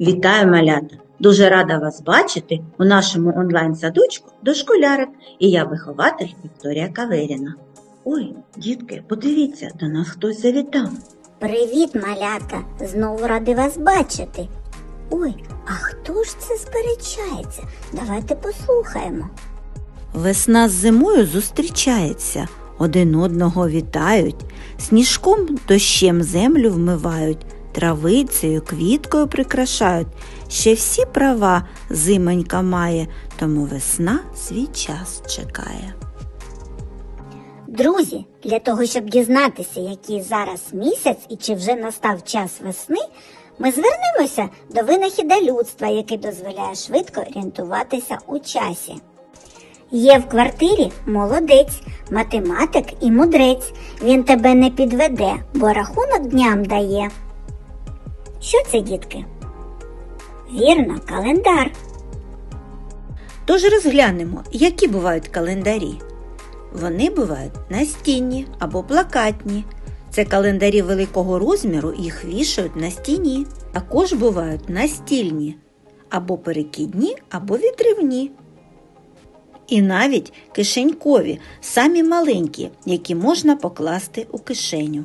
Вітаю, малята! Дуже рада вас бачити у нашому онлайн-садочку «Дошколярик» і я вихователь Вікторія Каверіна. Ой, дітки, подивіться, до нас хтось завітав. Привіт, малятка! Знову ради вас бачити. Ой, а хто ж це сперечається? Давайте послухаємо. Весна з зимою зустрічається, один одного вітають, сніжком дощем землю вмивають, травицею, квіткою прикрашають. Ще всі права зимонька має, тому весна свій час чекає. Друзі, для того, щоб дізнатися, який зараз місяць і чи вже настав час весни, ми звернемося до винахіда людства, який дозволяє швидко орієнтуватися у часі. Є в квартирі молодець, математик і мудрець. Він тебе не підведе, бо рахунок дням дає. Що це, дітки? Вірно, календар. Тож розглянемо, які бувають календарі. Вони бувають настінні або плакатні. Це календарі великого розміру, їх вішають на стіні. Також бувають настільні або перекидні, або відривні. І навіть кишенькові, самі маленькі, які можна покласти у кишеню.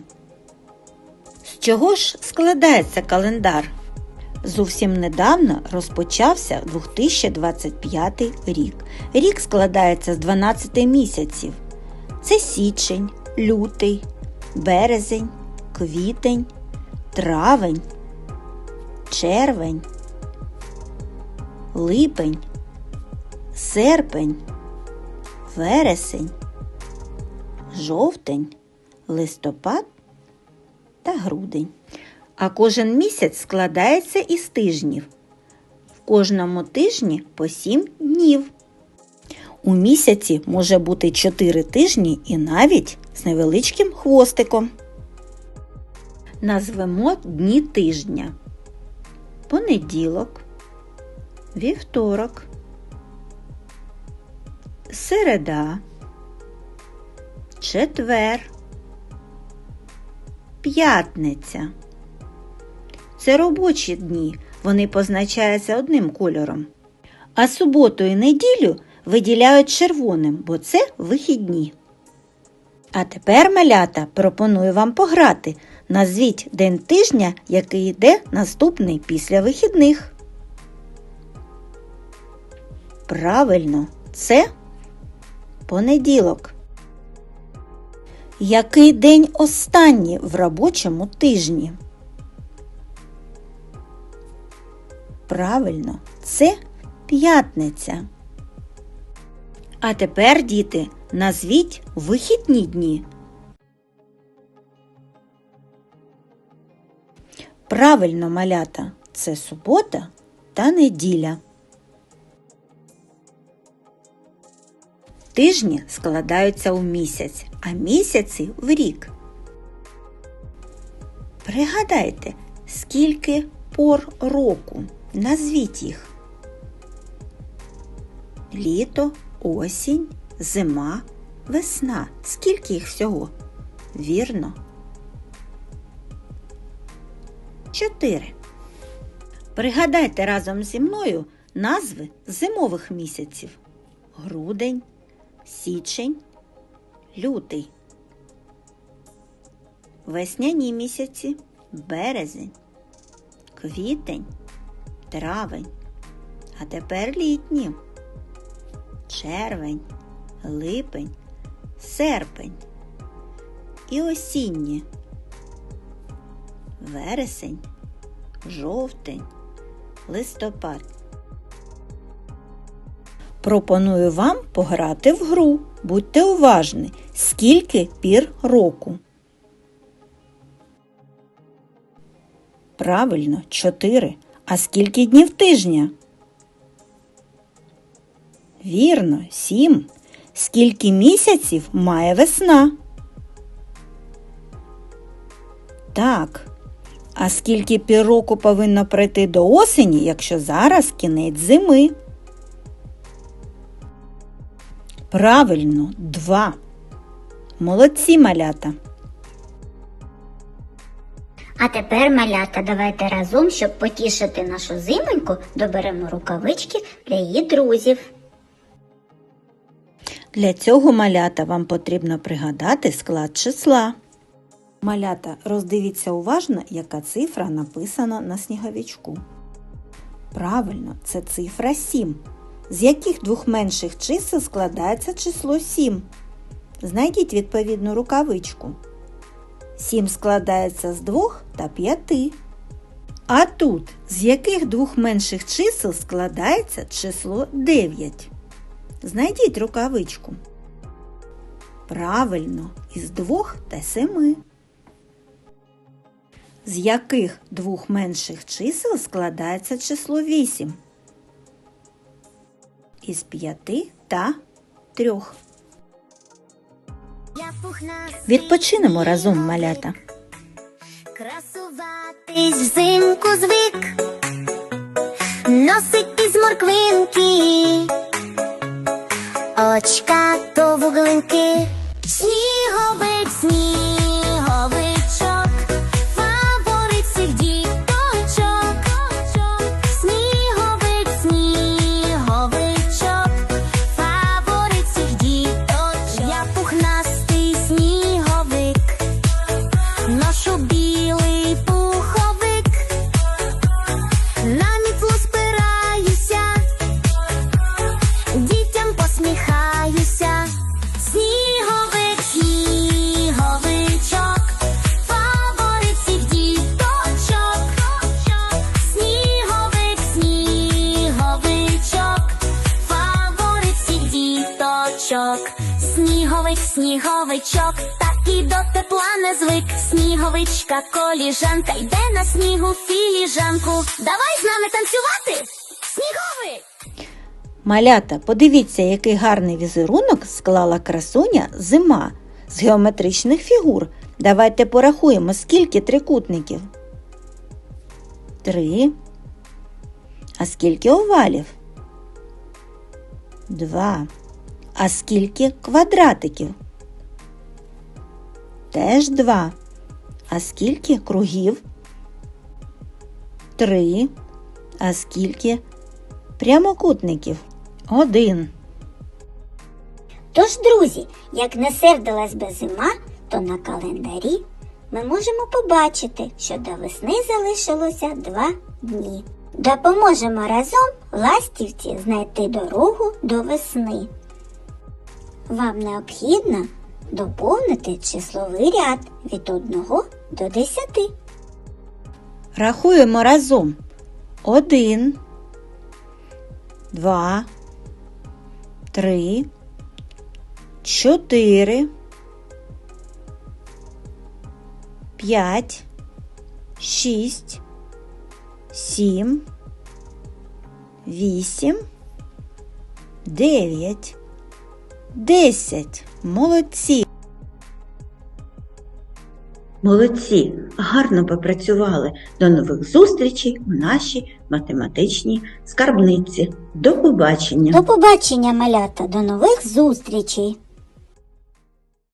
Чого ж складається календар? Зовсім недавно розпочався 2025 рік. Рік складається з 12 місяців. Це січень, лютий, березень, квітень, травень, червень, липень, серпень, вересень, жовтень, листопад та грудень. А кожен місяць складається із тижнів. В кожному тижні по 7 днів. У місяці може бути 4 тижні і навіть з невеличким хвостиком. Назвемо дні тижня. Понеділок, вівторок, середа, четвер, п'ятниця. Це робочі дні, вони позначаються одним кольором. А суботу і неділю виділяють червоним, бо це вихідні. А тепер, малята, пропоную вам пограти. Назвіть день тижня, який йде наступний після вихідних. Правильно, це понеділок. Який день останній в робочому тижні? Правильно, це п'ятниця. А тепер, діти, назвіть вихідні дні. Правильно, малята, це субота та неділя. Тижні складаються у місяць, а місяці в рік. Пригадайте, скільки пор року. Назвіть їх. Літо, осінь, зима, весна. Скільки їх всього? Вірно. Чотири. Пригадайте разом зі мною назви зимових місяців. Грудень, січень, лютий. Весняні місяці березень, квітень, травень. А тепер літні. Червень, липень, серпень і осінні. Вересень, жовтень, листопад. Пропоную вам пограти в гру. Будьте уважні, скільки пір року. Правильно, чотири. А скільки днів тижня? Вірно, сім. Скільки місяців має весна? Так. А скільки пір року повинно пройти до осені, якщо зараз кінець зими? Правильно, два. Молодці малята. А тепер, малята, давайте разом, щоб потішити нашу зимоньку, доберемо рукавички для її друзів. Для цього малята вам потрібно пригадати склад числа. Малята, роздивіться уважно, яка цифра написана на сніговичку. Правильно, це цифра 7. З яких двох менших чисел складається число 7? Знайдіть відповідну рукавичку. 7 складається з 2 та 5. А тут з яких двох менших чисел складається число 9? Знайдіть рукавичку. Правильно, із двох та семи. З яких двох менших чисел складається число 8? Із п'яти та трьох. Відпочинемо разом, малята. Красуватись взимку звик, носить із морквинки, очка то вуглинки, сніговик, сніговичок, Сніговик, сніговичок, так і до тепла не звик. Сніговичка, коліжанка, йде на снігу філіжанку. Давай з нами танцювати. Сніговик! Малята, подивіться, який гарний візерунок склала красуня зима з геометричних фігур. Давайте порахуємо, скільки трикутників. Три. А скільки овалів? Два. А скільки квадратиків? Теж два. А скільки кругів? Три. А скільки прямокутників? Один. Тож, друзі, як не сердилась би зима, то на календарі ми можемо побачити, що до весни залишилося два дні. Допоможемо разом ластівці знайти дорогу до весни. Вам необхідно доповнити числовий ряд від 1 до 10. Рахуємо разом. Один, два, три, чотири, п'ять, шість, сім, вісім, дев'ять, десять. Молодці! Молодці, гарно попрацювали. До нових зустрічей у нашій математичній скарбниці. До побачення! До побачення, малята, до нових зустрічей!